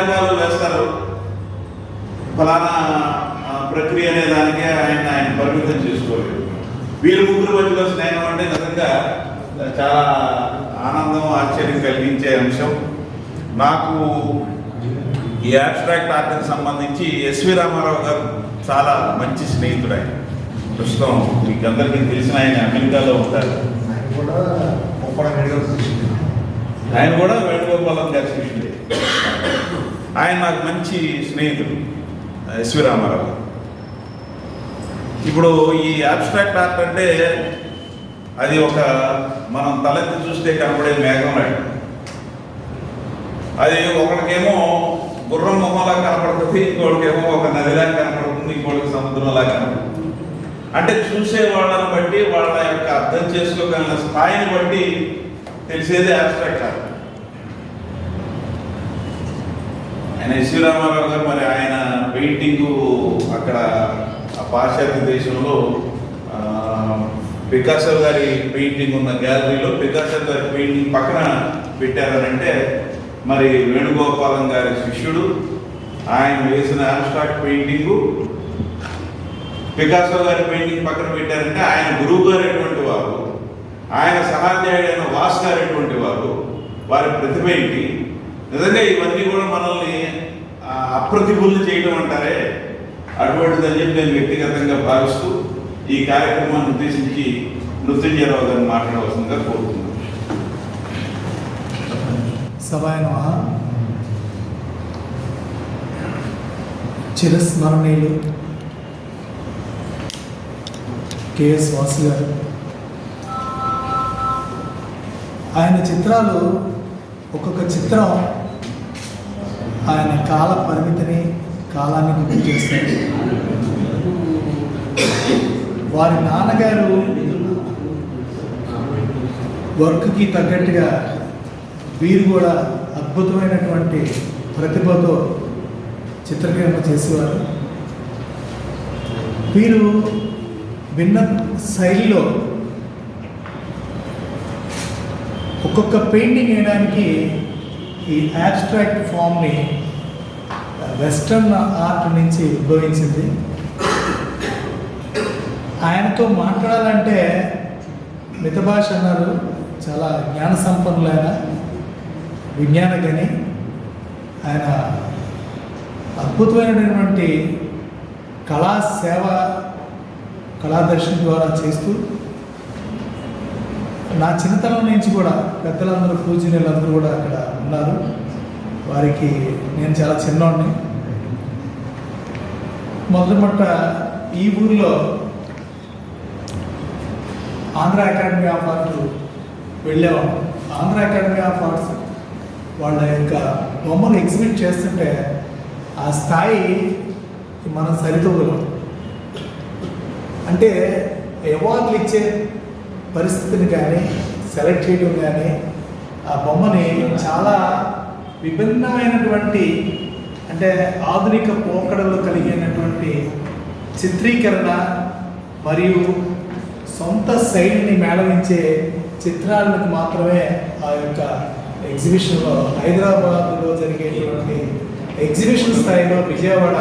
రకాలు వేస్తారు. ఫలానా ప్రక్రియ అనే దానికే ఆయన ఆయన పరిమితం చేసుకోలేదు. వీళ్ళు ముగ్గురు మధ్యలో స్నేహం అంటే నిజంగా చాలా ఆనందం ఆశ్చర్యం కలిగించే అంశం. నాకు ఈ అబ్స్ట్రాక్ట్ ఆర్ట్కి సంబంధించి ఎస్వి రామారావు గారు చాలా మంచి స్నేహితుడు ఆయన. ప్రస్తుతం మీకు అందరికీ తెలిసిన ఆయన అమెరికాలో ఉంటారు. ఆయన కూడా వేణుగోపాలం గారి శిష్యుడే. ఆయన నాకు మంచి స్నేహితుడు ఎస్వి రామారావు. ఇప్పుడు ఈ అబ్స్ట్రాక్ట్ ఆర్ట్ అంటే అది ఒక మనం తలెత్తి చూస్తే కనబడే మేఘం లాంటి అది ఒకరికేమో గుర్రం బొమ్మలా కనపడుతుంది ఇంకోటికేమో ఒక నదిలా కనపడుతుంది ఇంకోటికి సముద్రంలా కనపడుతుంది. అంటే చూసే వాళ్ళని బట్టి వాళ్ళ యొక్క అర్థం చేసుకోగల స్థాయిని బట్టి తెలిసేది అబ్స్ట్రాక్ట్ ఆర్ట్ ఆయన ఎస్వి రామారావు గారు మరి ఆయన పెయింటింగ్ అక్కడ ఆ పాశ్చాత్య దేశంలో ఆ, పికాసో గారి పెయింటింగ్ ఉన్న గ్యాలరీలో పికాసో గారి పెయింటింగ్ పక్కన పెట్టారనంటే మరి వేణుగోపాలం గారి శిష్యుడు ఆయన వేసిన ఆబ్స్ట్రాక్ట్ పెయింటింగు పికాసో గారి పెయింటింగ్ పక్కన పెట్టారంటే ఆయన గురువు గారు ఎటువంటి వారు ఆయన సహాధ్యాయుడైన వాస్ గారు ఎటువంటి వారు వారి ప్రతిభ ఏంటి? నిజంగా ఇవన్నీ కూడా మనల్ని ఆ, చేయడం అంటారే? అటువంటిదని చెప్పి నేను వ్యక్తిగతంగా భావిస్తూ ఈ కార్యక్రమాన్ని ఉద్దేశించి మృత్యుంజయరావు గారిని మాట్లాడవలసిందిగా కోరుతున్నాను. సభాయ చిరస్మరణీయులు కేఎస్ వాసు గారు. ఆయన చిత్రాలు ఒక్కొక్క చిత్రం ఆయన కాల పరిమితిని కాలాన్ని గుర్తు చేస్తారు వారి నాన్నగారు వర్క్కి తగ్గట్టుగా వీరు కూడా అద్భుతమైనటువంటి ప్రతిభతో చిత్రకరణ చేసేవారు. వీరు భిన్న శైలిలో ఒక్కొక్క పెయింటింగ్ వేయడానికి ఈ యాబ్స్ట్రాక్ట్ ఫామ్ని వెస్ట్రన్ ఆర్ట్ నుంచి ఉద్భవించింది. ఆయనతో మాట్లాడాలంటే మిత భాష అన్నారు. చాలా జ్ఞాన సంపన్నులైన విజ్ఞాన గని ఆయన అద్భుతమైనటువంటి కళా సేవ కళాదర్శన ద్వారా చేస్తూ నా చిన్నతనం నుంచి కూడా పెద్దలందరూ పూజనీయులందరూ కూడా అక్కడ ఉన్నారు. వారికి నేను చాలా చిన్నోడిని. మొదలుమట్ట ఈ ఊరిలో ఆంధ్ర అకాడమీ ఆఫ్ ఆర్ట్ వెళ్ళాము ఆంధ్ర అకాడమీ ఆఫ్ ఆర్ట్స్ వాళ్ళ యొక్క బొమ్మలు ఎగ్జిబిట్ చేస్తుంటే ఆ స్థాయి మనం సరితూగలం. అంటే అవార్డులు ఇచ్చే పరిస్థితిని కానీ సెలెక్ట్ చేయడం కానీ ఆ బొమ్మని చాలా విభిన్నమైనటువంటి అంటే ఆధునిక పోకడలు కలిగి కలిగినటువంటి చిత్రీకరణ మరియు సొంత శైలిని మేళవించే చిత్రాలకు మాత్రమే ఆ యొక్క ఎగ్జిబిషన్లో హైదరాబాద్లో జరిగేటువంటి ఎగ్జిబిషన్ స్థాయిలో విజయవాడ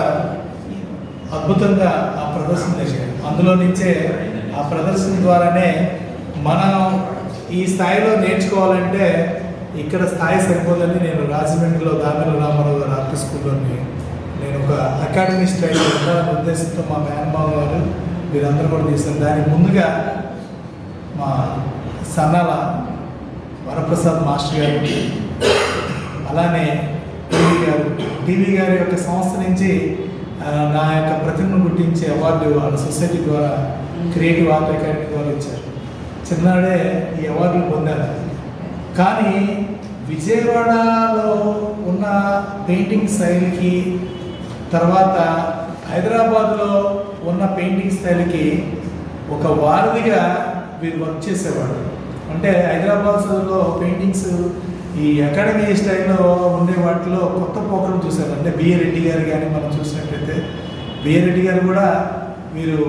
అద్భుతంగా ఆ ప్రదర్శన చేశారు అందులో నుంచే ఆ ప్రదర్శన ద్వారానే మనం ఈ స్థాయిలో నేర్చుకోవాలంటే ఇక్కడ స్థాయి సరిపోదని నేను రాజమండ్రిలో దామెల రామారావు గారు ఆర్ట్ స్కూల్లోని నేను ఒక అకాడమీ స్టైల్ ఉండాలనే ఉద్దేశంతో మా మేనమావ గారు వీరందరూ కూడా తీశారు దానికి ముందుగా మా సన్నాల వరప్రసాద్ మాస్టర్ గారు అలానే టీవీ గారు. టీవీ గారి యొక్క సంస్థ నుంచి నా యొక్క ప్రతిభను గుర్తించే అవార్డు వాళ్ళ సొసైటీ ద్వారా క్రియేటివ్ ఆర్ట్ అకాడమీ ద్వారా ఇచ్చారు. చిన్నాడే ఈ అవార్డులు పొందాను కానీ విజయవాడలో ఉన్న పెయింటింగ్ శైలికి తర్వాత హైదరాబాద్లో ఉన్న పెయింటింగ్ స్టైల్కి ఒక వారధిగా వీరు వర్క్ చేసేవాడు అంటే హైదరాబాద్లో పెయింటింగ్స్ ఈ అకాడమీ స్టైల్లో ఉండే వాటిలో కొత్త పోకలు చూశారు. అంటే బిఏ రెడ్డి గారు కానీ మనం చూసినట్లయితే బిఏ రెడ్డి గారు కూడా మీరు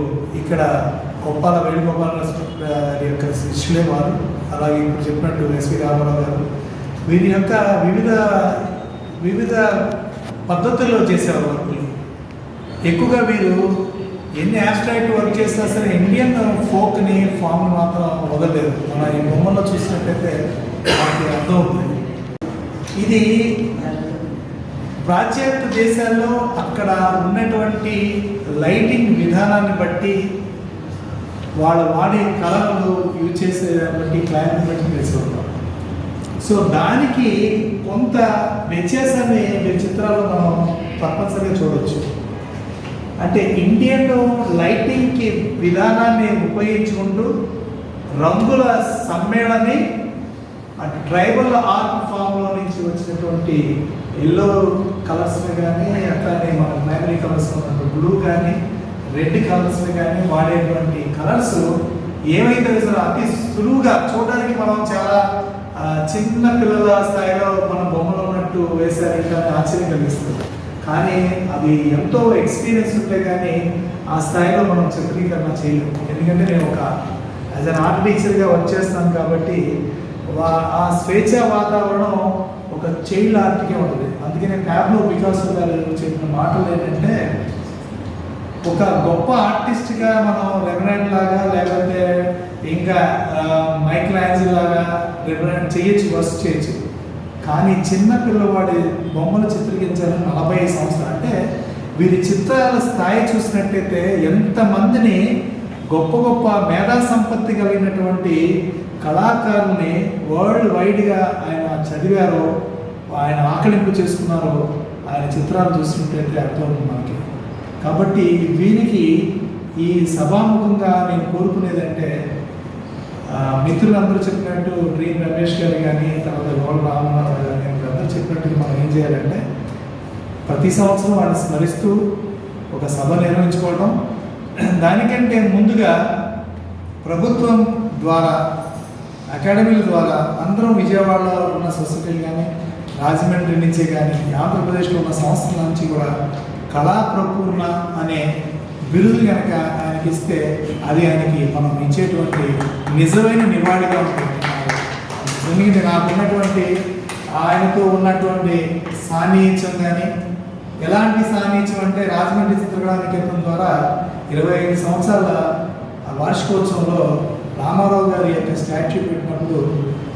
ఇక్కడ గొప్పాల వేణుగోపాల గారి యొక్క శిష్యులే వారు. అలాగే ఇప్పుడు చెప్పినట్టు ఎస్వి రామారావు గారు. వీరి యొక్క వివిధ వివిధ పద్ధతుల్లో చేసేవారు. ఎక్కువగా వీరు ఎన్ని యాబ్స్ట్రాక్ట్ వర్క్ చేసినా సరే ఇండియన్ ఫోక్ని ఫామ్ మాత్రం వదలలేదు. మన ఈ బొమ్మలో చూసినట్టయితే మనకి అర్థమవుతుంది ఇది ప్రాచ్యాత్య దేశాల్లో అక్కడ ఉన్నటువంటి లైటింగ్ విధానాన్ని బట్టి వాళ్ళు వాడే కలర్లు యూజ్ చేసే బట్టి క్లైమేట్ బట్టి తెలుసుకుంటాం. సో దానికి కొంత వ్యత్యాసాన్ని చిత్రాలు మనం తప్పనిసరిగా చూడవచ్చు అంటే ఇండియన్ లైటింగ్కి విధానాన్ని ఉపయోగించుకుంటూ రంగుల సమ్మేళని అటు ట్రైబల్ ఆర్ట్ ఫామ్లో నుంచి వచ్చినటువంటి ఎల్లో కలర్స్ని కానీ అట్లానే మన మెమరీ కలర్స్ ఉన్నటువంటి బ్లూ కానీ రెడ్ కలర్స్ని కానీ వాడేటువంటి కలర్స్ ఏమైతే అసలు అతి సులువుగా చూడడానికి మనం చాలా చిన్న పిల్లల స్థాయిలో మన బొమ్మలు ఉన్నట్టు వేశారు ఇంకా ఆశ్చర్యం కలిగిస్తుంది. కానీ అది ఎంతో ఎక్స్పీరియన్స్ ఉంటే కానీ ఆ స్థాయిలో మనం చిత్రీకరణ చేయలేము ఎందుకంటే నేను ఒక యాజ్ అన్ ఆర్ట్ టీచర్గా వర్క్ చేస్తాను కాబట్టి వా- ఆ స్వేచ్ఛ వాతావరణం ఒక చైల్డ్ ఆర్ట్కే ఉంటుంది. అందుకే నేను ట్యాబ్లో వికాస్ గారు చెప్పిన మాటలు ఏంటంటే ఒక గొప్ప ఆర్టిస్ట్గా మనం రెమరెంట్ లాగా లేకపోతే ఇంకా మైక్ ల్యాన్స్ లాగా రెమరెంట్ చేయొచ్చు వర్క్ చేయొచ్చు. కానీ చిన్న పిల్లవాడి బొమ్మలు చిత్రీకరించాలని నలభై సంవత్సరాలు. అంటే వీరి చిత్రాల స్థాయి చూసినట్టయితే ఎంతమందిని గొప్ప గొప్ప మేధా సంపత్తి కలిగినటువంటి కళాకారుల్ని వరల్డ్ వైడ్గా ఆయన చదివారో ఆయన ఆకలింపు చేసుకున్నారో ఆయన చిత్రాలు చూసినట్టయితే అర్థమవుతుంది మనకి. కాబట్టి వీరికి ఈ సభాముఖంగా నేను కోరుకునేదంటే మిత్రులందరూ చెప్పినట్టు డ్రీమ్ రమేష్ గారు కానీ తర్వాత గోడ రామనారాయణ గారు కానీ అందరూ చెప్పినట్టు మనం ఏం చేయాలంటే ప్రతి సంవత్సరం వాళ్ళని స్మరిస్తూ ఒక సభ నిర్వహించుకోవడం దానికంటే ముందుగా ప్రభుత్వం ద్వారా అకాడమీల ద్వారా అందరం విజయవాడలో ఉన్న సొసైటీలు కానీ రాజమండ్రి నుంచే కానీ ఆంధ్రప్రదేశ్లో ఉన్న సంస్థల నుంచి కూడా కళా ప్రపూర్ణ అనే బిరుదు కనుక ఆయనకి ఇస్తే అది ఆయనకి మనం ఇచ్చేటువంటి నిజమైన నివాళిగా ఉంటుంది. ఎందుకంటే నాకు ఉన్నటువంటి ఆయనతో ఉన్నటువంటి సాన్నిహిత్యం కానీ ఎలాంటి సాన్నిహిత్యం అంటే రాజమండ్రి చిత్రకళా నికేతనం ద్వారా ఇరవై ఐదు సంవత్సరాల వార్షికోత్సవంలో రామారావు గారి యొక్క స్టాచ్యూ పెట్టినప్పుడు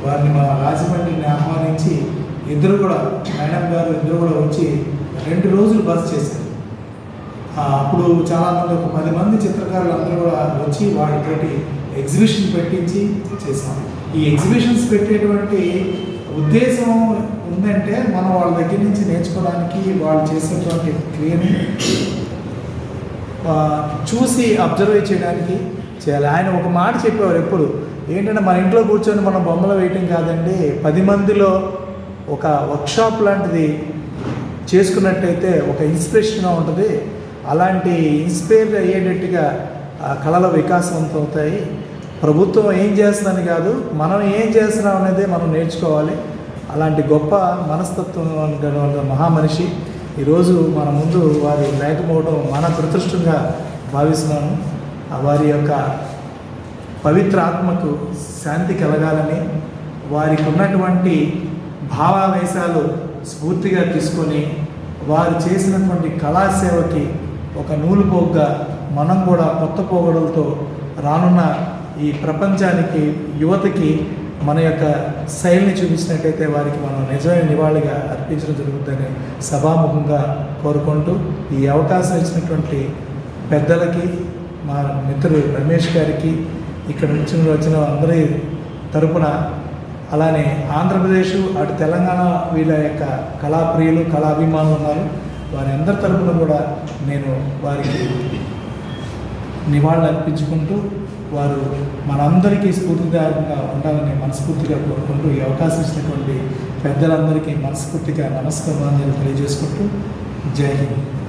వారిని మా రాజమండ్రిని ఆహ్వానించి ఇద్దరు కూడా మేడం గారు ఇద్దరు కూడా వచ్చి రెండు రోజులు బస్ చేశారు. అప్పుడు చాలా మంది ఒక పది మంది చిత్రకారులు అందరూ కూడా వచ్చి వాటితోటి ఎగ్జిబిషన్ పెట్టించి చేశాం ఈ ఎగ్జిబిషన్స్ పెట్టేటువంటి ఉద్దేశం ఉందంటే మనం వాళ్ళ దగ్గర నుంచి నేర్చుకోవడానికి వాళ్ళు చేసేటువంటి క్రియని చూసి అబ్జర్వ్ చేయడానికి చేయాలి. ఆయన ఒక మాట చెప్పేవారు ఎప్పుడు ఏంటంటే మన ఇంట్లో కూర్చొని మనం బొమ్మలు వేయటం కాదండి పది మందిలో ఒక వర్క్షాప్ లాంటిది చేసుకున్నట్టయితే ఒక ఇన్స్పిరేషన్గా ఉంటుంది. అలాంటి ఇన్స్పైర్ అయ్యేటట్టుగా ఆ కళల వికాసవంతం అవుతాయి ప్రభుత్వం ఏం చేస్తుందని కాదు మనం ఏం చేస్తున్నాం అనేది మనం నేర్చుకోవాలి. అలాంటి గొప్ప మనస్తత్వం గల మహామనిషి ఈరోజు మన ముందు వారు లేకపోవడం మన దురదృష్టంగా భావిస్తున్నాను. వారి యొక్క పవిత్ర ఆత్మకు శాంతి కలగాలని వారికి ఉన్నటువంటి భావావేశాలు స్ఫూర్తిగా తీసుకొని వారు చేసినటువంటి కళాసేవకి ఒక నూలు పోగ్గా మనం కూడా కొత్త పోగడలతో రానున్న ఈ ప్రపంచానికి యువతకి మన యొక్క శైలిని చూపించినట్టయితే వారికి మనం నిజమైన నివాళిగా అర్పించడం జరుగుతుందని సభాముఖంగా కోరుకుంటూ ఈ అవకాశం ఇచ్చినటువంటి పెద్దలకి మా మిత్రుడు రమేష్ గారికి ఇక్కడ నుంచి వచ్చిన అందరి తరపున అలానే ఆంధ్రప్రదేశ్ అటు తెలంగాణ వీళ్ళ యొక్క కళాప్రియులు కళాభిమానులు ఉన్నారు. వారి అందరి తరపున కూడా నేను వారికి నివాళులు అర్పించుకుంటూ వారు మనందరికీ స్ఫూర్తిదాయకంగా ఉండాలని మనస్ఫూర్తిగా కోరుకుంటూ ఈ అవకాశం ఇచ్చినటువంటి పెద్దలందరికీ మనస్ఫూర్తిగా నమస్కారాలు తెలియజేసుకుంటూ జై హింద్.